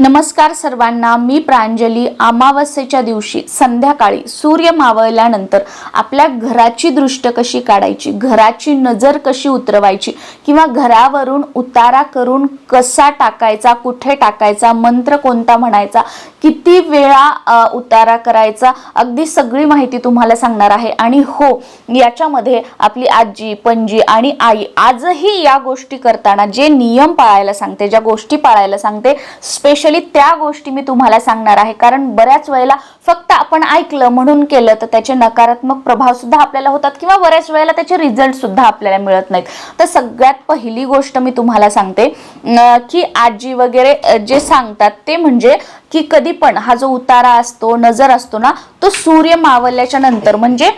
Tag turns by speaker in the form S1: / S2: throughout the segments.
S1: नमस्कार सर्वांना मी प्रांजली. अमावस्येच्या दिवशी संध्याकाळी सूर्य मावळल्यानंतर आपल्या घराची दृष्ट कशी काढायची? घराची नजर कशी उतरवायची? किंवा घरावरून उतारा करून कसा टाकायचा? कुठे टाकायचा? मंत्र कोणता म्हणायचा? किती वेळा उतारा करायचा? अगदी सगळी माहिती तुम्हाला सांगणार आहे. आणि हो याच्यामध्ये आपली आजी पणजी आणि आई आजही या गोष्टी करताना जे नियम पाळायला सांगते ज्या गोष्टी पाळायला सांगते स्पेशल त्या गोष्टी मी तुम्हाला सांगणार आहे. कारण बऱ्याच वेळेला फक्त आपण ऐकलं म्हणून केलं तर त्याचे नकारात्मक प्रभाव सुद्धा आपल्याला होतात किंवा बऱ्याच वेळेला त्याचे रिझल्ट सुद्धा आपल्याला मिळत नाहीत. तर सगळ्यात पहिली गोष्ट मी तुम्हाला सांगते की आजी वगैरे जे सांगतात ते म्हणजे की कधी पण हा जो उतारा असतो नजर असतो ना तो सूर्य मावळल्याच्या नंतर म्हणजे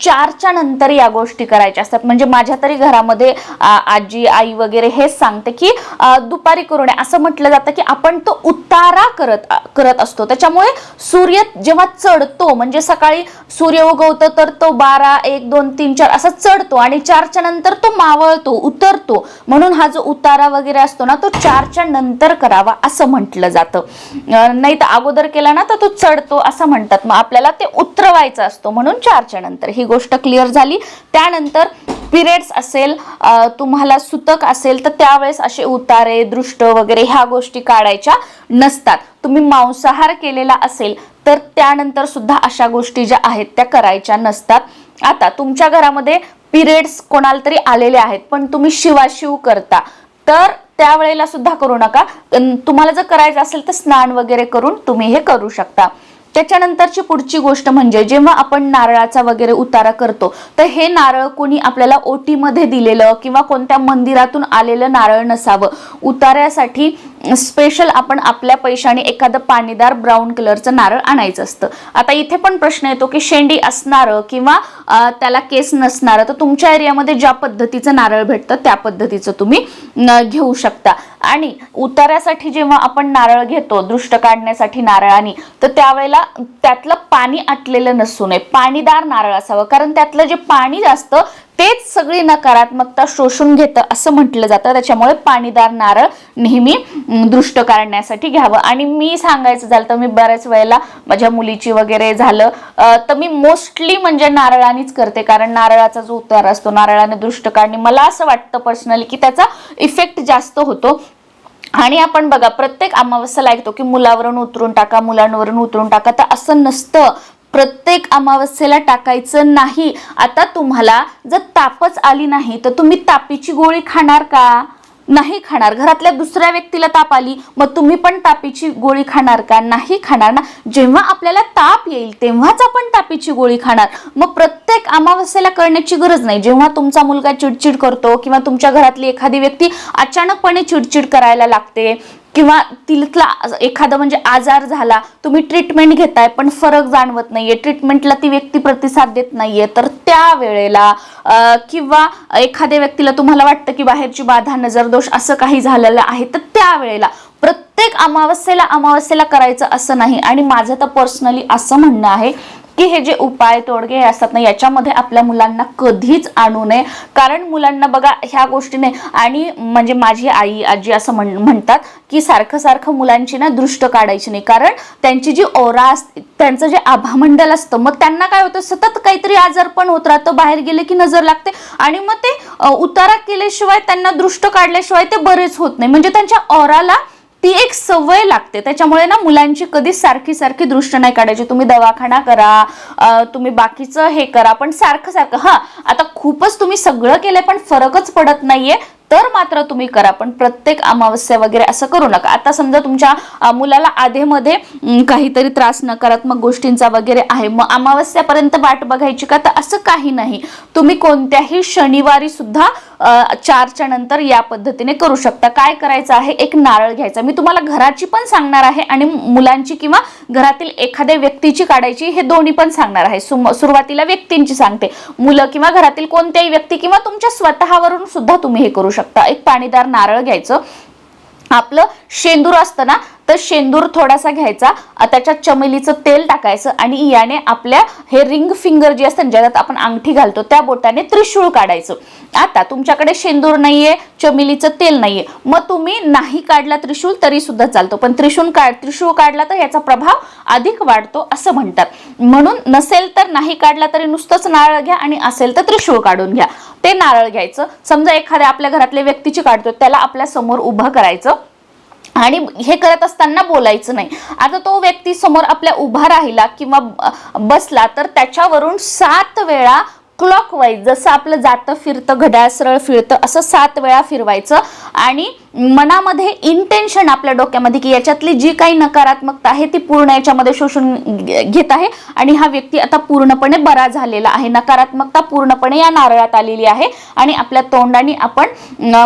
S1: चारच्या नंतर या गोष्टी करायच्या असतात. म्हणजे माझ्या तरी घरामध्ये आजी आई वगैरे हेच सांगते की दुपारी करू नये असं म्हटलं जातं की आपण तो उतारा करत करत असतो. त्याच्यामुळे सूर्य जेव्हा चढतो म्हणजे सकाळी सूर्य उगवतो तर तो बारा एक दोन तीन चार असा चढतो आणि चारच्या नंतर तो मावळतो उतरतो. म्हणून हा जो उतारा वगैरे असतो ना तो चारच्या नंतर करावा असं म्हटलं जातं. नाही तर अगोदर केला ना तर तो चढतो असं म्हणतात. मग आपल्याला ते उतरवायचं असतो म्हणून चारच्या नंतर. ही गोष्ट क्लिअर झाली. त्यानंतर पिरियड्स असेल तुम्हाला सुतक असेल तर त्यावेळेस असे उतारे दृष्ट वगैरे ह्या गोष्टी काढायच्या नसतात. तुम्ही मांसाहार केलेला असेल तर त्यानंतर सुद्धा अशा गोष्टी ज्या आहेत त्या करायच्या नसतात. आता तुमच्या घरामध्ये पिरियड्स कोणाला तरी आलेले आहेत पण तुम्ही शिवाशिव करता. तर त्यावेळेला सुद्धा करू नका. तुम्हाला जर करायचं असेल तर स्नान वगैरे करून तुम्ही हे करू शकता. त्याच्यानंतरची पुढची गोष्ट म्हणजे जेव्हा आपण नारळाचा वगैरे उतारा करतो तर हे नारळ कोणी आपल्याला ओटीमध्ये दिलेलं किंवा कोणत्या मंदिरातून आलेलं नारळ नसावं. उतार्यासाठी स्पेशल आपण आपल्या पैशाने एखादं पाणीदार ब्राऊन कलरचं नारळ आणायचं असतं. आता इथे पण प्रश्न येतो की शेंडी असणारं किंवा त्याला केस नसणारं तर तुमच्या एरियामध्ये ज्या पद्धतीचं नारळ भेटतं त्या पद्धतीचं तुम्ही घेऊ शकता. आणि उतारासाठी जेव्हा आपण नारळ घेतो दृष्ट काढण्यासाठी नारळाने तर त्यावेळेला त्यातलं पाणी आटलेलं नसू नये. पाणीदार नारळ असावं. कारण त्यातलं जे पाणी असतं तेच सगळी नकारात्मकता शोषून घेतं असं म्हटलं जातं. त्याच्यामुळे पाणीदार नारळ नेहमी दृष्ट काढण्यासाठी घ्यावं. आणि मी सांगायचं झालं तर मी बऱ्याच वेळेला माझ्या मुलीची वगैरे झालं तर मी मोस्टली म्हणजे नारळानेच करते. कारण नारळाचा जो उतार असतो नारळाने दृष्ट काढणे मला असं वाटतं पर्सनली की त्याचा इफेक्ट जास्त होतो. आणि आपण बघा प्रत्येक अमावस्याला ऐकतो की मुलावरून उतरून टाका मुलांवरून उतरून टाका तर असं नसतं. प्रत्येक अमावस्येला टाकायचं नाही. आता तुम्हाला जर तापच आली नाही तर तुम्ही तापीची गोळी खाणार का? नाही खाणार. घरातल्या दुसऱ्या व्यक्तीला ताप आली मग तुम्ही पण तापीची गोळी खाणार का? नाही खाणार ना. जेव्हा आपल्याला ताप येईल तेव्हाच आपण तापीची गोळी खाणार. मग प्रत्येक अमावस्येला करण्याची गरज नाही. जेव्हा तुमचा मुलगा चिडचिड करतो किंवा तुमच्या घरातली एखादी व्यक्ती अचानकपणे चिडचिड करायला लागते किंवा तिथला एखादा म्हणजे आजार झाला तुम्ही ट्रीटमेंट घेताय पण फरक जाणवत नाहीये. ट्रीटमेंटला ती व्यक्ती प्रतिसाद देत नाहीये. तर त्या वेळेला किंवा एखाद्या व्यक्तीला तुम्हाला वाटतं की बाहेरची बाधा नजरदोष असं काही झालेलं आहे तर त्यावेळेला प्रत्येक अमावस्येला अमावस्येला करायचं असं नाही. आणि माझं तर पर्सनली असं म्हणणं आहे की हे जे उपाय तोडगे हे असतात ना याच्यामध्ये आपल्या मुलांना कधीच आणू नये. कारण मुलांना बघा ह्या गोष्टीने आणि म्हणजे माझी आई आजी असं म्हण म्हणतात की सारखं सारखं मुलांची ना दृष्ट काढायची नाही. कारण त्यांची जी ओरा असते त्यांचं जे आभामंडल असतं मग त्यांना काय होतं सतत काहीतरी आजार पण होत राहतं बाहेर गेले की नजर लागते आणि मग ते उतारा केल्याशिवाय त्यांना दृष्ट काढल्याशिवाय ते बरेच होत नाही. म्हणजे त्यांच्या ओराला ती एक सवय लागते. त्याच्यामुळे ना मुलांची कधीच सारखी सारखी दृष्ट नाही काढायची. तुम्ही दवाखाना करा तुम्ही बाकीचं हे करा पण सारखं सारखं. हा आता खूपच तुम्ही सगळं केलंय पण फरकच पडत नाहीये. तर मात्र तुम्ही करा पण प्रत्येक अमावस्या वगैरे असं करू नका. आता समजा तुमच्या मुलाला आधेमध्ये काहीतरी त्रास नकारात्मक गोष्टींचा वगैरे आहे मग अमावस्यापर्यंत वाट बघायची का? तर असं काही नाही. तुम्ही कोणत्याही शनिवारी सुद्धा चारच्या नंतर या पद्धतीने करू शकता. काय करायचं आहे? एक नारळ घ्यायचा. मी तुम्हाला घराची पण सांगणार आहे आणि मुलांची किंवा घरातील एखाद्या व्यक्तीची काढायची हे दोन्ही पण सांगणार आहे. सुरुवातीला व्यक्तींची सांगते. मुलं किंवा घरातील कोणत्याही व्यक्ती किंवा तुमच्या स्वतःवरून सुद्धा तुम्ही हे करू शकता. एक पाणीदार नारळ घ्यायचं. आपलं शेंदूर असतं ना तर शेंदूर थोडासा घ्यायचा त्याच्यात चमेलीचं तेल टाकायचं आणि याने आपल्या हे रिंग फिंगर जे असतात ज्याच्यात आपण अंगठी घालतो त्या बोटाने त्रिशूळ काढायचं. आता तुमच्याकडे शेंदूर नाहीये चमेलीचं तेल नाहीये. मग तुम्ही नाही काढला त्रिशूळ तरी सुद्धा चालतो. पण त्रिशूळ काढ त्रिशूळ काढला तर याचा प्रभाव अधिक वाढतो असं म्हणतात. म्हणून नसेल तर नाही काढला तरी नुसतंच नारळ घ्या आणि असेल तर त्रिशूळ काढून घ्या. ते नारळ घ्यायचं. समजा एखाद्या आपल्या घरातल्या व्यक्तीची काढतो त्याला आपल्यासमोर उभं करायचं. आणि हे करत असताना बोलायचं नाही. आता तो व्यक्ती समोर आपल्या उभा राहिला किंवा बसला तर त्याच्यावरून सात वेळा क्लॉक वाईज जसं आपलं जातं फिरतं घड्याळ सरळ फिरतं असं सात वेळा फिरवायचं. आणि मनामध्ये इंटेन्शन आपल्या डोक्यामध्ये की याच्यातली जी काही नकारात्मकता आहे ती पूर्ण याच्यामध्ये शोषून घे- घेत आहे. आणि हा व्यक्ती आता पूर्णपणे बरा झालेला आहे. नकारात्मकता पूर्णपणे या नारळात आलेली आहे. आणि आपल्या तोंडाने आपण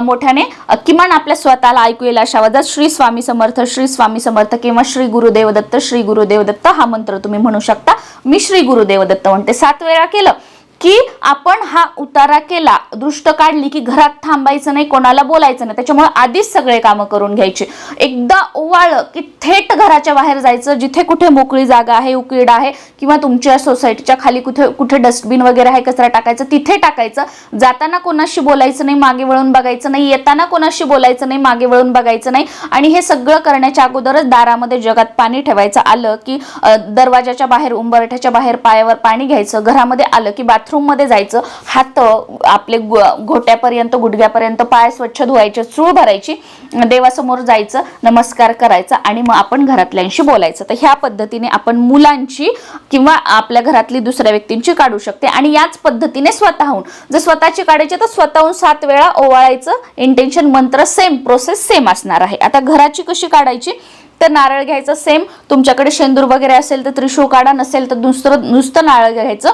S1: मोठ्याने किमान आपल्या स्वतःला ऐकू येईल अशा वाजात श्री स्वामी समर्थ श्री स्वामी समर्थ किंवा श्री गुरुदेव दत्त श्री गुरुदेव दत्त हा मंत्र तुम्ही म्हणू शकता. मी श्री गुरुदेव दत्त म्हणते. सात वेळा केलं की आपण हा उतारा केला दृष्ट काढली की घरात थांबायचं नाही कोणाला बोलायचं नाही त्याच्यामुळे आधीच सगळे कामं करून घ्यायची. एकदा ओवाळलं की थेट घराच्या बाहेर जायचं जिथे कुठे मोकळी जागा आहे उकीड आहे किंवा तुमच्या सोसायटीच्या खाली कुठे कुठे डस्टबिन वगैरे आहे कचरा टाकायचं तिथे टाकायचं. जाताना कोणाशी बोलायचं नाही मागे वळून बघायचं नाही येताना कोणाशी बोलायचं नाही मागे वळून बघायचं नाही. आणि हे सगळं करण्याच्या अगोदरच दारामध्ये जगात पाणी ठेवायचं आलं की दरवाजाच्या बाहेर उंबरठ्याच्या बाहेर पायावर पाणी घ्यायचं घरामध्ये आलं की बाथरूम मध्ये जायचं हात आपले घोट्यापर्यंत गुडघ्यापर्यंत पाय स्वच्छ धुवायचे चूळ भरायची देवासमोर जायचं नमस्कार करायचा आणि मग आपण घरातल्यांशी बोलायचं. तर ह्या पद्धतीने आपण मुलांची किंवा आपल्या घरातली दुसऱ्या व्यक्तींची काढू शकते आणि याच पद्धतीने स्वतःहून. जर स्वतःची काढायची तर स्वतःहून सात वेळा ओवाळायचं. इंटेन्शन मंत्र सेम प्रोसेस सेम असणार आहे. आता घराची कशी काढायची? तर नारळ घ्यायचं सेम तुमच्याकडे शेंदूर वगैरे असेल तर त्रिशूळ काढा नसेल तर दुसरं नुसतं नारळ घ्यायचं.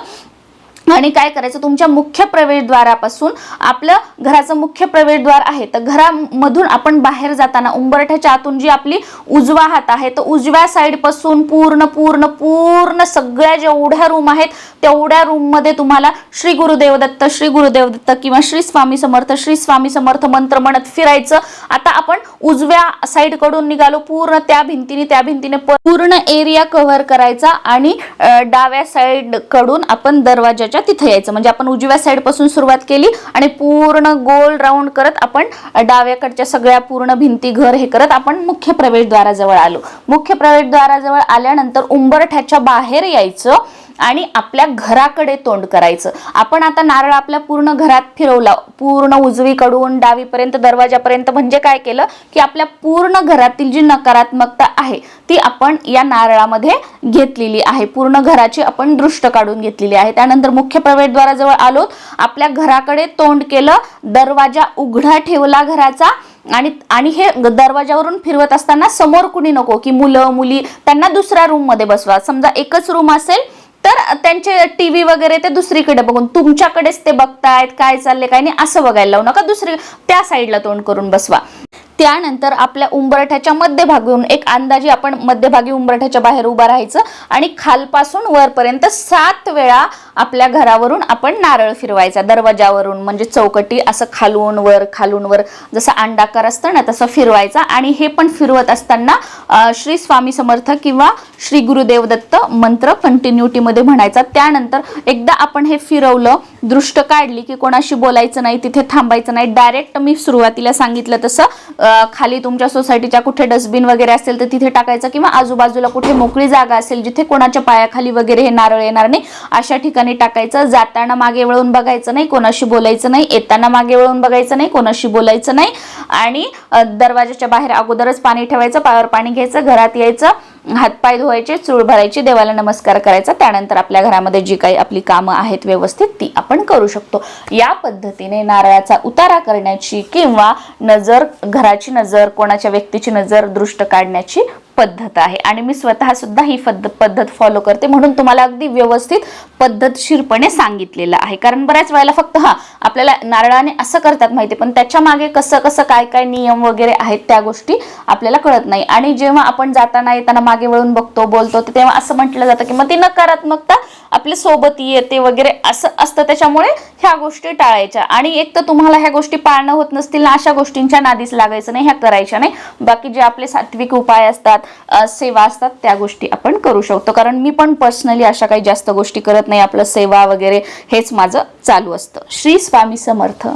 S1: आणि काय करायचं? तुमच्या मुख्य प्रवेशद्वारापासून आपलं घराचं मुख्य प्रवेशद्वार आहे. तर घरामधून आपण बाहेर जाताना उंबरठ्याच्या आतून जी आपली उजवा हात आहे तर उजव्या साईडपासून पूर्ण पूर्ण पूर्ण सगळ्या जेवढ्या रूम आहेत तेवढ्या रूममध्ये तुम्हाला श्री गुरुदेव दत्त श्री गुरुदेव दत्त किंवा श्री स्वामी समर्थ श्री स्वामी समर्थ मंत्र म्हणत फिरायचं. आता आपण उजव्या साईडकडून निघालो. पूर्ण त्या भिंतीने त्या भिंतीने पूर्ण एरिया कव्हर करायचा आणि डाव्या साईडकडून आपण दरवाजाच्या तिथे यायचं. म्हणजे आपण उजव्या साईडपासून सुरुवात केली आणि पूर्ण गोल राऊंड करत आपण डाव्याकडच्या सगळ्या पूर्ण भिंती घर हे करत आपण मुख्य प्रवेशद्वाराजवळ आलो. मुख्य प्रवेशद्वाराजवळ आल्यानंतर उंबरठ्याच्या बाहेर यायचं. आणि आपल्या घराकडे तोंड करायचं. आपण आता नारळ आपल्या पूर्ण घरात फिरवला पूर्ण उजवीकडून डावीपर्यंत दरवाजापर्यंत म्हणजे काय केलं? की आपल्या पूर्ण घरातील जी नकारात्मकता आहे ती आपण या नारळामध्ये घेतलेली आहे. पूर्ण घराची आपण दृष्ट काढून घेतलेली आहे. त्यानंतर मुख्य प्रवेशद्वाराजवळ आलो आपल्या घराकडे तोंड केलं दरवाजा उघडा ठेवला घराचा आणि आणि हे दरवाजावरून फिरवत असताना समोर कुणी नको? की मुलं मुली त्यांना दुसऱ्या रूममध्ये बसवा. समजा एकच रूम असेल तर त्यांचे टीव्ही वगैरे ते दुसरीकडे बघून तुमच्याकडेच ते बघतायत काय चाललंय काय नाही असं बघायला लावू नका. दुसरी त्या साईडला तोंड करून बसवा. त्यानंतर आपल्या उंबरठ्याच्या मध्यभागून एक अंदाजी आपण मध्यभागी उंबरठ्याच्या बाहेर उभा राहायचं आणि खालपासून वरपर्यंत सात वेळा आपल्या घरावरून आपण नारळ फिरवायचा दरवाजावरून म्हणजे चौकटी असं खालून वर खालून वर जसं अंडाकार असतं ना तसं फिरवायचा. आणि हे पण फिरवत असताना श्री स्वामी समर्थ किंवा श्री गुरुदेव दत्त मंत्र कंटिन्युटीमध्ये म्हणायचा. त्यानंतर एकदा आपण हे फिरवलं दृष्ट काढली की कोणाशी बोलायचं नाही तिथे थांबायचं नाही. डायरेक्ट मी सुरुवातीला सांगितलं तसं खाली तुमच्या सोसायटीच्या कुठे डस्टबिन वगैरे असेल तर तिथे टाकायचं किंवा आजूबाजूला कुठे मोकळी जागा असेल जिथे कोणाच्या पायाखाली वगैरे हे नारळ येणार नाही अशा ठिकाणी टाकायचं जाताना मागे वळून बघायचं नाही कोणाशी बोलायचं नाही येताना मागे वळून बघायचं नाही कोणाशी बोलायचं नाही आणि दरवाजाच्या बाहेर अगोदरच पाणी ठेवायचं पायावर पाणी घ्यायचं घरात यायचं हातपाय धुवायचे चूळ भरायची देवाला नमस्कार करायचा त्यानंतर आपल्या घरामध्ये जी काही आपली कामं आहेत व्यवस्थित ती आपण करू शकतो. या पद्धतीने नारळाचा उतारा करण्याची किंवा नजर घराची नजर कोणाच्या व्यक्तीची नजर दृष्ट काढण्याची पद्धत आहे. आणि मी स्वतः सुद्धा ही पद्धत पद्धत फॉलो करते म्हणून तुम्हाला अगदी व्यवस्थित पद्धतशीरपणे सांगितलेलं आहे. कारण बऱ्याच वेळेला फक्त हा आपल्याला नारळाने असं करतात माहिती पण त्याच्यामागे कसं कसं काय काय नियम वगैरे आहेत त्या गोष्टी आपल्याला कळत नाही. आणि जेव्हा आपण जाताना येताना मागे वळून बघतो बोलतो तर तेव्हा असं म्हटलं जातं की मग ती नकारात्मकता आपल्यासोबत येते वगैरे असं असतं. त्याच्यामुळे ह्या गोष्टी टाळायच्या. आणि एक तर तुम्हाला ह्या गोष्टी पाळणं होत नसतील ना अशा गोष्टींच्या नादीस लागायचं नाही ह्या करायच्या नाही. बाकी जे आपले सात्विक उपाय असतात सेवा असतात त्या गोष्टी आपण करू शकतो. कारण मी पण पर्सनली अशा काही जास्त गोष्टी करत नाही. आपलं सेवा वगैरे हेच माझं चालू असतं. श्री स्वामी समर्थ.